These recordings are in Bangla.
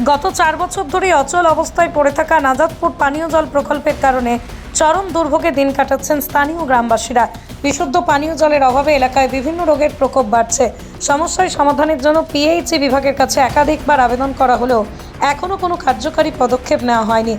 গত চার বছর ধরে অচল অবস্থায় পড়ে থাকা নাজাদপুর পানীয় জল প্রকল্পের কারণে চরম দুর্ভোগে দিন কাটাচ্ছেন স্থানীয় গ্রামবাসীরা। বিশুদ্ধ পানীয় জলের অভাবে এলাকায় বিভিন্ন রোগের প্রকোপ বাড়ছে। সমস্যায় সমাধানের জন্য পিএইচই বিভাগের কাছে একাধিকবার আবেদন করা হলেও এখনও কোনো কার্যকারী পদক্ষেপ নেওয়া হয়নি।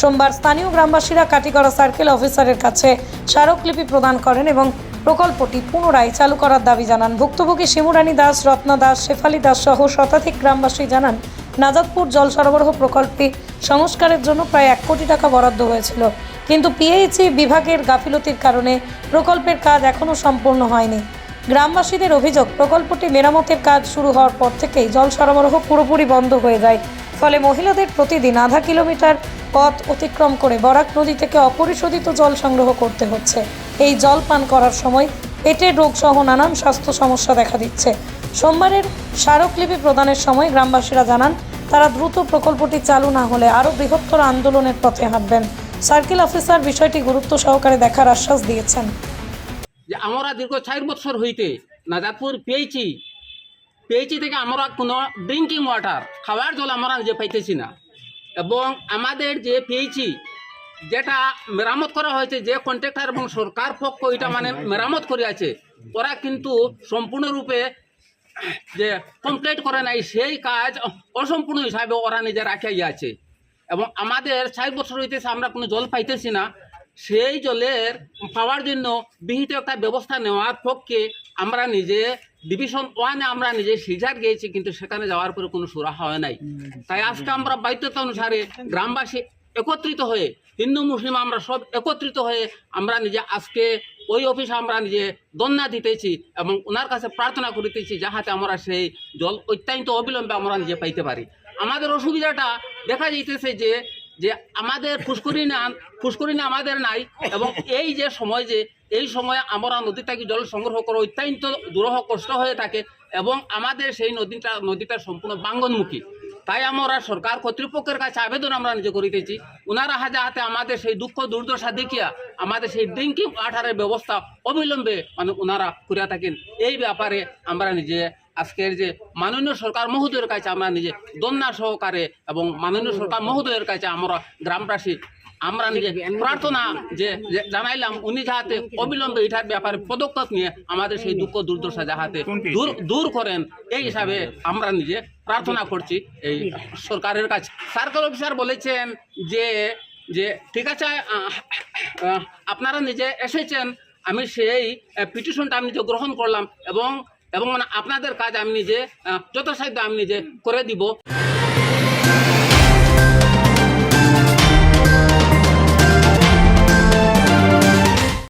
সোমবার স্থানীয় গ্রামবাসীরা কাটিগড়া সার্কেল অফিসারের কাছে স্মারকলিপি প্রদান করেন এবং প্রকল্পটি পুনরায় চালু করার দাবি জানান। ভুক্তভোগী শিমুরানী দাস, রত্না দাস, শেফালি দাস সহ শতাধিক গ্রামবাসী জানান নাজাদপুর জল সরবরাহ প্রকল্পটি সংস্কারের জন্য প্রায় এক কোটি টাকা বরাদ্দ হয়েছিল। কিন্তু পিএইচি বিভাগের গাফিলতির কারণে প্রকল্পের কাজ এখনও সম্পূর্ণ হয়নি। গ্রামবাসীদের অভিযোগ, প্রকল্পটি মেরামতের কাজ শুরু হওয়ার পর থেকেই জল সরবরাহ পুরোপুরি বন্ধ হয়ে যায়। ফলে মহিলাদের প্রতিদিন আধা কিলোমিটার পথ অতিক্রম করে বরাক নদী থেকে অপরিশোধিত জল সংগ্রহ করতে হচ্ছে। এই জল পান করার সময় পেটের রোগসহ নানান স্বাস্থ্য সমস্যা দেখা দিচ্ছে। সোমবারের স্মারকলিপি প্রদানের সময় গ্রামবাসীরা জানান, তারা দ্রুত প্রকল্পটি চালু না হলে আরও বৃহত্তর আন্দোলনের পথে হাঁটবেন। সার্কেল অফিসার বিষয়টি গুরুত্ব সহকারে দেখার আশ্বাস দিয়েছেন। যে আমরা দীর্ঘ চার বছর হইতে নাজাদপুর পেয়েছি। পেয়েছি থেকে আমরা কোনো ড্রিঙ্কিং ওয়াটার, খাওয়ার জল আমরা নিজে পাইতেছি না। এবং আমাদের যে পেয়েছি, যেটা মেরামত করা হয়েছে, যে কন্ট্রাক্টর এবং সরকার পক্ষ এটা মানে মেরামত করে আছে ওরা কিন্তু সম্পূর্ণরূপে যে কমপ্লিট করে নাই সেই কাজ অসম্পূর্ণ হিসাবে ওরা নিজে রাখাই আছে এবং আমাদের চার বছর হইতেছে আমরা কোনো জল পাইতেছি না। সেই জলের পাওয়ার জন্য বিহিত একটা ব্যবস্থা নেওয়ার পক্ষে আমরা নিজে ডিভিশন ওয়ানে আমরা নিজে সিজার গিয়েছি, কিন্তু সেখানে যাওয়ার পরে কোনো সুরাহা হয় নাই। তাই আজকে আমরা বাধ্যতা অনুসারে গ্রামবাসী একত্রিত হয়ে হিন্দু, মুসলিম আমরা সব একত্রিত হয়ে আমরা নিজে আজকে ওই অফিসে আমরা নিজে দন্যা দিতেছি এবং ওনার কাছে প্রার্থনা করিতেছি যাহাতে আমরা সেই জল অত্যন্ত অবিলম্বে আমরা নিজে পাইতে পারি। আমাদের অসুবিধাটা দেখা যাইতেছে যে যে আমাদের ফুসকুরিনা ফুসকুরিনা আমাদের নাই এবং এই যে সময় যে, এই সময় আমরা নদী থেকে জল সংগ্রহ করা অত্যন্ত দুরহ কষ্ট হয়ে থাকে এবং আমাদের সেই নদীটা নদীটা সম্পূর্ণ বাঙ্গনমুখী তাই আমরা সরকার কর্তৃপক্ষের কাছে আবেদন আমরা নিজে করিতেছি। ওনারা হাতে আমাদের সেই দুঃখ, দুর্দশা দেখিয়া আমাদের সেই ড্রিঙ্কিং ওয়াটারের ব্যবস্থা অবিলম্বে মানে ওনারা করিয়া থাকেন। এই ব্যাপারে আমরা নিজে আজকের যে মাননীয় সরকার মহোদয়ের কাছে আমরা নিজে দন্যা সহকারে এবং মাননীয় সরকার মহোদয়ের কাছে আমরা গ্রামবাসী আমরা নিজে প্রার্থনা যে জানাইলাম উনি যাহাতে অবিলম্বে এটার ব্যাপারে পদক্ষেপ নিয়ে আমাদের সেই দুঃখ দুর্দশা যাহাতে দূর দূর করেন এই হিসাবে আমরা নিজে প্রার্থনা করছি এই সরকারের কাছে। সার্কেল অফিসার বলেছেন যে যে ঠিক আছে আপনারা নিজে এসেছেন আমি সেই পিটিশনটা আমি নিজে গ্রহণ করলাম এবং এবং মানে আপনাদের কাজ আমি নিজে যথাসাধ্য আমি নিজে করে দিব।